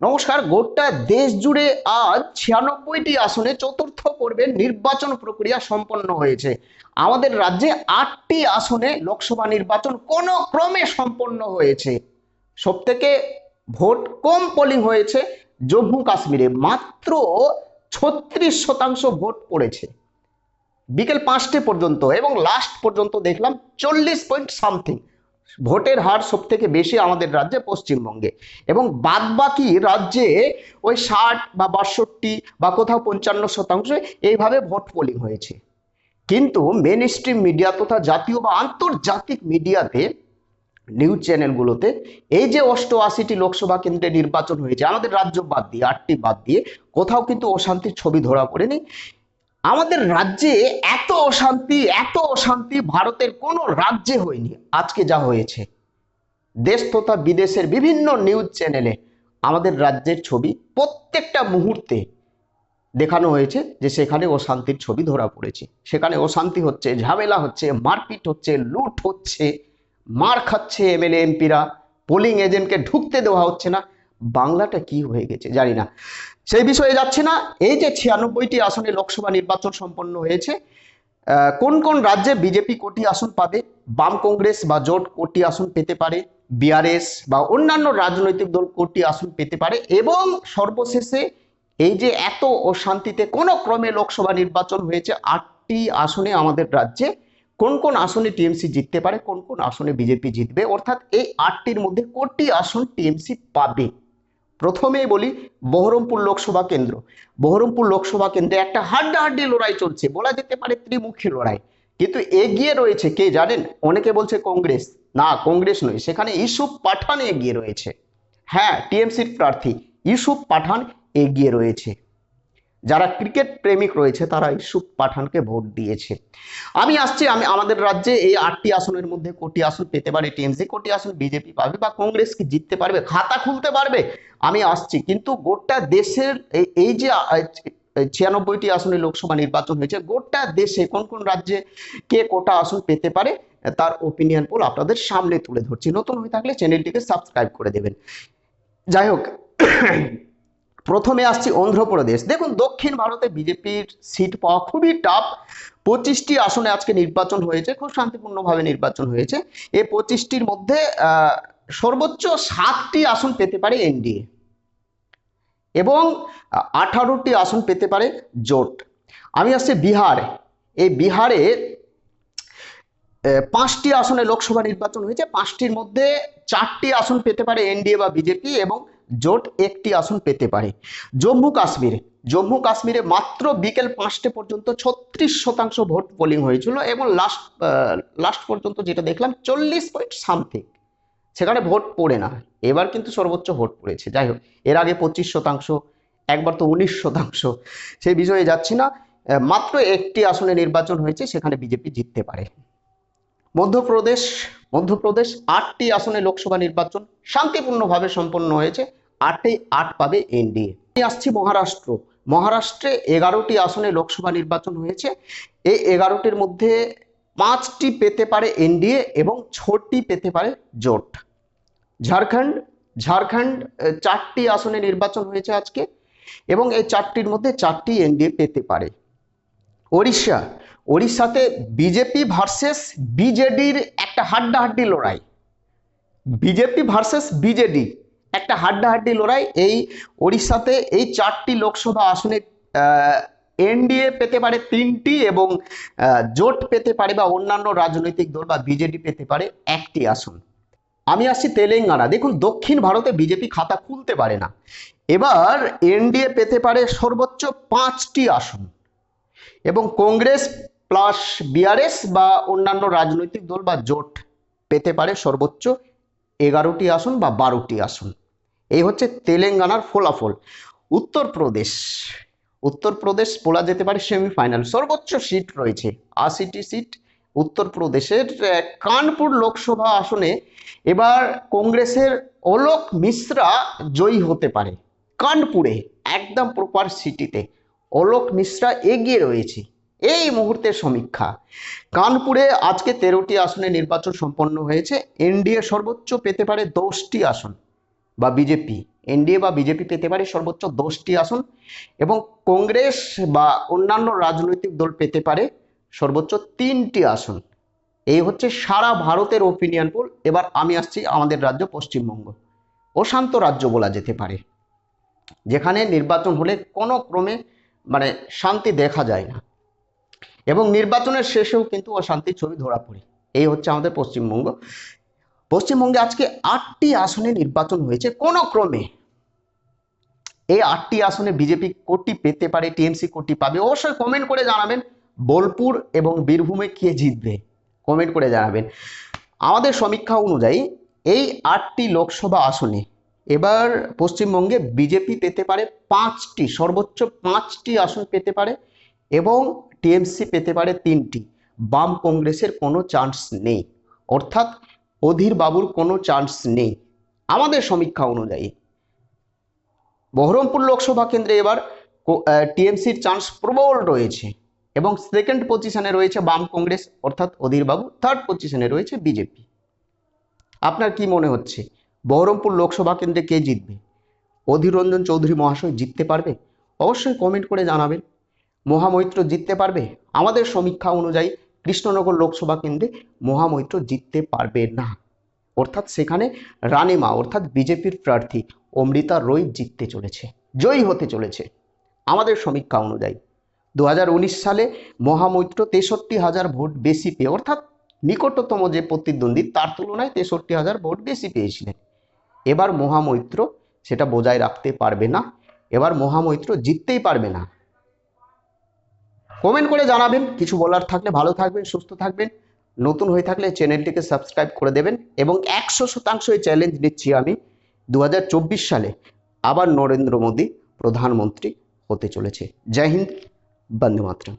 নমস্কার, গোটা দেশ জুড়ে আজ ছিয়ানব্বইটি আসনে চতুর্থ পর্বে নির্বাচন প্রক্রিয়া সম্পন্ন হয়েছে। আমাদের রাজ্যে আটটি আসনে লোকসভা নির্বাচন কোনো ক্রমে সম্পন্ন হয়েছে। সব থেকে ভোট কম পোলিং হয়েছে জম্মু কাশ্মীরে, মাত্র ছত্রিশ শতাংশ ভোট পড়েছে। বিকেল পাঁচটে পর্যন্ত এবং লাস্ট পর্যন্ত দেখলাম চল্লিশ পয়েন্ট সামথিং ভোটের হার সব থেকে বেশি আমাদের রাজ্যে পশ্চিমবঙ্গে। এবং বাদবাকি রাজ্যে ওই ষাট বা বাষট্টি বা কোথাও পঞ্চান্ন শতাংশ এইভাবে ভোট পোলিং হয়েছে। কিন্তু মেন স্ট্রিম মিডিয়া তথা জাতীয় বা আন্তর্জাতিক মিডিয়াতে নিউজ চ্যানেলগুলোতে এই যে অষ্টআশিটি লোকসভা কেন্দ্রে নির্বাচন হয়েছে, আমাদের রাজ্য বাদ দিয়ে, আটটি বাদ দিয়ে কোথাও কিন্তু অশান্তির ছবি ধরা পড়েনি। আমাদের রাজ্যে এত অশান্তি এত অশান্তি ভারতের কোনো রাজ্যে হয়নি। আজকে যা হয়েছে। দেশ তথা বিদেশের বিভিন্ন নিউজ চ্যানেলে আমাদের রাজ্যের ছবি প্রত্যেকটা মুহূর্তে দেখানো হয়েছে যে সেখানে অশান্তির ছবি ধরা পড়েছে। সেখানে অশান্তি হচ্ছে, ঝামেলা হচ্ছে, মারপিট হচ্ছে, লুট হচ্ছে, মার খাচ্ছে এমএলএ এমপিরা পোলিং এজেন্টকে ঢুকতে দেওয়া হচ্ছে না। বাংলাটা কি হয়ে গেছে জানি না। সেই বিষয়ে যাচ্ছে না। এই যে ছিয়ানব্বইটি আসনে লোকসভা নির্বাচন সম্পন্ন হয়েছে কোন কোন রাজ্যে বিজেপি কোটি আসন পাবে? বাম কংগ্রেস বা জোট কোটি আসন পেতে পারে। বিআরএস বা অন্যান্য রাজনৈতিক দল কোটি আসন পেতে পারে। এবং সর্বশেষে এই যে এত অশান্তিতে কোনো ক্রমে লোকসভা নির্বাচন হয়েছে, আটটি আসনে আমাদের রাজ্যে কোন কোন আসনে টিএমসি জিততে পারে, কোন কোন আসনে বিজেপি জিতবে? অর্থাৎ এই আটটির মধ্যে কোটি আসন টিএমসি পাবে। প্রথমেই বলি বহরমপুর লোকসভা কেন্দ্র। বহরমপুর লোকসভা কেন্দ্রে একটা হাড্ডাহাড্ডি লড়াই চলছে, বলা যেতে পারে ত্রিমুখী লড়াই। কিন্তু এগিয়ে রয়েছে কে জানেন? অনেকে বলছে কংগ্রেস। না, কংগ্রেস নয়, সেখানে ইসুফ পাঠান এগিয়ে রয়েছে। হ্যাঁ টিএমসির প্রার্থী ইসুফ পাঠান এগিয়ে রয়েছে। যারা ক্রিকেট প্রেমিক রয়েছে, তারা ইউসুফ পাঠানকে ভোট দিয়েছে। আমি আসছি, আমি, আমাদের রাজ্যে এই আটটি আসনের মধ্যে কোটি আসন পেতে পারে টিএমসি, কোটি আসন বিজেপি পাবে বা কংগ্রেস কি জিততে পারবে, খাতা খুলতে পারবে, আমি আসছি। কিন্তু গোটা দেশের এই যে ছিয়ানব্বইটি আসনে লোকসভা নির্বাচন হয়েছে, গোটা দেশে কোন কোন রাজ্যে কে কোটা আসন পেতে পারে, তার ওপিনিয়ন পোল আপনাদের সামনে তুলে ধরছি। নতুন হয়ে থাকলে চ্যানেলটিকে সাবস্ক্রাইব করে দেবেন। যাই হোক প্রথমে আসছি অন্ধ্রপ্রদেশ। দেখুন, দক্ষিণ ভারতে বিজেপির সিট পাওয়া খুবই টাফ পঁচিশটি আসনে আজকে নির্বাচন হয়েছে, খুব শান্তিপূর্ণভাবে নির্বাচন হয়েছে। এই পঁচিশটির মধ্যে সর্বোচ্চ সাতটি আসন পেতে পারে এনডিএ। এবং আঠারোটি আসন পেতে পারে জোট। আমি আসছি বিহার। এই বিহারে পাঁচটি আসনে লোকসভা নির্বাচন হয়েছে। পাঁচটির মধ্যে চারটি আসন পেতে পারে এনডিএ বা বিজেপি এবং জোট একটি আসন পেতে পারে। জম্মু কাশ্মীর, জম্মু কাশ্মীরে মাত্র বিকেল পাঁচটে পর্যন্ত ছত্রিশ শতাংশ ভোট পোলিং হয়েছিল এবং লাস্ট লাস্ট পর্যন্ত যেটা দেখলাম চল্লিশ পয়েন্ট সামথিং সেখানে ভোট পড়ে না। এবার কিন্তু সর্বোচ্চ ভোট পড়েছে। যাই হোক, এর আগে পঁচিশ শতাংশ, একবার তো উনিশ শতাংশ। সেই বিষয়ে যাচ্ছি না। মাত্র একটি আসনে নির্বাচন হয়েছে, সেখানে বিজেপি জিততে পারে। মধ্যপ্রদেশ মধ্যপ্রদেশ আটটি আসনে লোকসভা নির্বাচন শান্তিপূর্ণভাবে সম্পন্ন হয়েছে। আটে আট পাবে এনডিএ। আসছি মহারাষ্ট্র। মহারাষ্ট্রে এগারোটি আসনে লোকসভা নির্বাচন হয়েছে। এই এগারোটির মধ্যে পাঁচটি পেতে পারে এনডিএ এবং ছটি পেতে পারে জোট। ঝাড়খণ্ড ঝাড়খণ্ড চারটি আসনে নির্বাচন হয়েছে আজকে এবং এই চারটির মধ্যে চারটি এনডিএ পেতে পারে। ওড়িশা, ওড়িশাতে বিজেপি ভার্সেস বিজেডির একটা হাড্ডাহাড্ডি লড়াই। BJP versus BJD. একটা হাড্ডাহাড্ডি লড়াই, এই ওড়িশাতে এই চারটি লোকসভা আসনে এনডিএ পেতে পারে তিনটি এবং জোট পেতে পারে বা অন্যান্য রাজনৈতিক দল বা বিজেপি পেতে পারে একটি আসন। আমি আসছি তেলেঙ্গানা। দেখুন, দক্ষিণ ভারতে বিজেপি খাতা খুলতে পারে না। এবার এনডিএ পেতে পারে সর্বোচ্চ পাঁচটি আসন এবং কংগ্রেস প্লাস বিআরএস বা অন্যান্য রাজনৈতিক দল বা জোট পেতে পারে সর্বোচ্চ এগারোটি আসন বা বারোটি আসন। এই হচ্ছে তেলেঙ্গানার ফলাফল। উত্তরপ্রদেশ। উত্তরপ্রদেশ বলা যেতে পারে সেমিফাইনাল। সর্বোচ্চ সিট রয়েছে আশিটি সিট উত্তরপ্রদেশের কানপুর লোকসভা আসনে। এবার কংগ্রেসের অলোক মিশ্রা জয়ী হতে পারে কানপুরে, একদম প্রপার সিটিতে। অলোক মিশ্রা এগিয়ে রয়েছে। এই মুহূর্তের সমীক্ষা। কানপুরে আজকে তেরোটি আসনে নির্বাচন সম্পন্ন হয়েছে। এনডিএ সর্বোচ্চ পেতে পারে দশটি আসন। বা বিজেপি, এনডিএ বা বিজেপি পেতে পারে সর্বোচ্চ দশটি আসন এবং কংগ্রেস বা অন্যান্য রাজনৈতিক দল পেতে পারে সর্বোচ্চ তিনটি আসন। এই হচ্ছে সারা ভারতের ওপিনিয়ন পোল এবার আমি আসছি আমাদের রাজ্য পশ্চিমবঙ্গ। অশান্ত রাজ্য বলা যেতে পারে। যেখানে নির্বাচন হলে কোনো ক্রমে মানে শান্তি দেখা যায় না। এবং নির্বাচনের শেষেও কিন্তু অশান্তির ছবি ধরা পড়ে। এই হচ্ছে আমাদের পশ্চিমবঙ্গ। পশ্চিমবঙ্গে আজকে আটটি আসনে নির্বাচন হয়েছে কোনো ক্রমে এই আটটি আসনে বিজেপি কোটি পেতে পারে, টিএমসি কোটি পাবে। অবশ্যই কমেন্ট করে জানাবেন বোলপুর এবং বীরভূমে কে জিতবে। কমেন্ট করে জানাবেন। আমাদের সমীক্ষা অনুযায়ী এই আটটি লোকসভা আসনে এবার পশ্চিমবঙ্গে বিজেপি পেতে পারে পাঁচটি, সর্বোচ্চ পাঁচটি আসন পেতে পারে এবং টিএমসি পেতে পারে তিনটি। বাম কংগ্রেসের কোনো চান্স নেই। অর্থাৎ অধীর বাবুর কোনো চান্স নেই। আমাদের সমীক্ষা অনুযায়ী। বহরমপুর লোকসভা কেন্দ্রে এবার টিএমসির চান্স প্রবল রয়েছে এবং সেকেন্ড পজিশনে রয়েছে বাম কংগ্রেস, অর্থাৎ অধীর বাবু। থার্ড পজিশনে রয়েছে বিজেপি আপনার কি মনে হচ্ছে? বহরমপুর লোকসভা কেন্দ্রে কে জিতবে? অধীর রঞ্জন চৌধুরী মহাশয় জিততে পারবে? অবশ্যই কমেন্ট করে জানাবেন। মহামৈত্র জিততে পারবে? আমাদের সমীক্ষা অনুযায়ী কৃষ্ণনগর লোকসভা কেন্দ্রে মহামৈত্র জিততে পারবে না। অর্থাৎ সেখানে রানিমা অর্থাৎ বিজেপির প্রার্থী অমৃতা রয় জিততে চলেছে, জয়ী হতে চলেছে আমাদের সমীক্ষা অনুযায়ী। দু হাজার উনিশ সালে মহামৈত্র তেষট্টি হাজার ভোট বেশি পেয়ে, অর্থাৎ নিকটতম যে প্রতিদ্বন্দ্বী, তার তুলনায় তেষট্টি হাজার ভোট বেশি পেয়েছিলেন। এবার মহামৈত্র সেটা বজায় রাখতে পারবে না, এবার মহামৈত্র জিততেই পারবে না। কমেন্ট করে জানাবেন। কিছু বলার থাকলে ভালো থাকবেন, সুস্থ থাকবেন। নতুন হয়ে থাকলে চ্যানেলটিকে সাবস্ক্রাইব করে দেবেন এবং একশো শতাংশ এই চ্যালেঞ্জ নিচ্ছি আমি দু হাজার চব্বিশ সালে। আবার নরেন্দ্র মোদী প্রধানমন্ত্রী হতে চলেছে। জয় হিন্দ, বন্দে মাতরম।